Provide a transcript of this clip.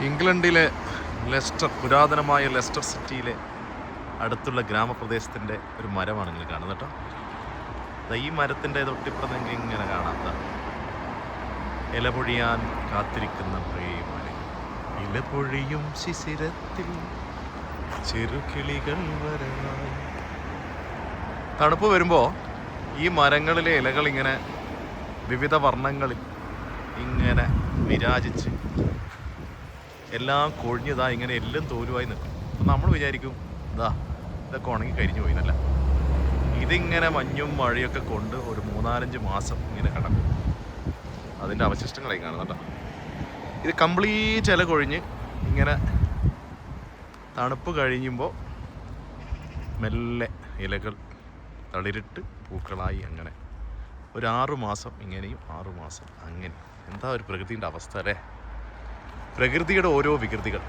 ഇംഗ്ലണ്ടിലെ ലെസ്റ്റർ പുരാതനമായ ലെസ്റ്റർ സിറ്റിയിലെ അടുത്തുള്ള ഗ്രാമപ്രദേശത്തിന്റെ ഒരു മരമാണ് നിങ്ങൾ കാണുന്നത് കേട്ടോ. ഈ മരത്തിന്റെ തൊട്ടിപ്പുറത്ത് നിങ്ങൾക്ക് ഇങ്ങനെ കാണാത്ത ഇലപൊഴിയാൻ ഇല കാത്തിരിക്കുന്ന പ്രിയമാരെ ഇലപൊഴിയും ശിശിരത്തിൽ ചെറുകിളികൾ വരാൻ. തണുപ്പ് വരുമ്പോൾ ഈ മരങ്ങളിലെ ഇലകൾ ഇങ്ങനെ വിവിധ വർണങ്ങളിൽ ഇങ്ങനെ വിരാജിച്ച് എല്ലാം കൊഴിഞ്ഞതാ ഇങ്ങനെ എല്ലാം തോലുമായി നിൽക്കും. അപ്പം നമ്മൾ വിചാരിക്കും ഇതാ ഇതൊക്കെ ഉണങ്ങി കരിഞ്ഞു പോയി എന്നല്ല ഇതിങ്ങനെ മഞ്ഞും മഴയൊക്കെ കൊണ്ട് ഒരു മൂന്നാലഞ്ച് മാസം ഇങ്ങനെ കിടക്കും. അതിന്റെ അവശിഷ്ടങ്ങളായി കാണുന്നുണ്ടോ ഇത് കംപ്ലീറ്റ് ഇല കൊഴിഞ്ഞ് ഇങ്ങനെ തണുപ്പ് കഴിയുമ്പോൾ മെല്ലെ ഇലകൾ തളിരിട്ട് പൂക്കളായി അങ്ങനെ. ഒരു ആറു മാസം ഇങ്ങനെയും ആറു മാസം അങ്ങനെ. എന്താ ഒരു പ്രകൃതിന്റെ അവസ്ഥ അല്ലേ? പ്രകൃതിയുടെ ഓരോ വികൃതികൾ.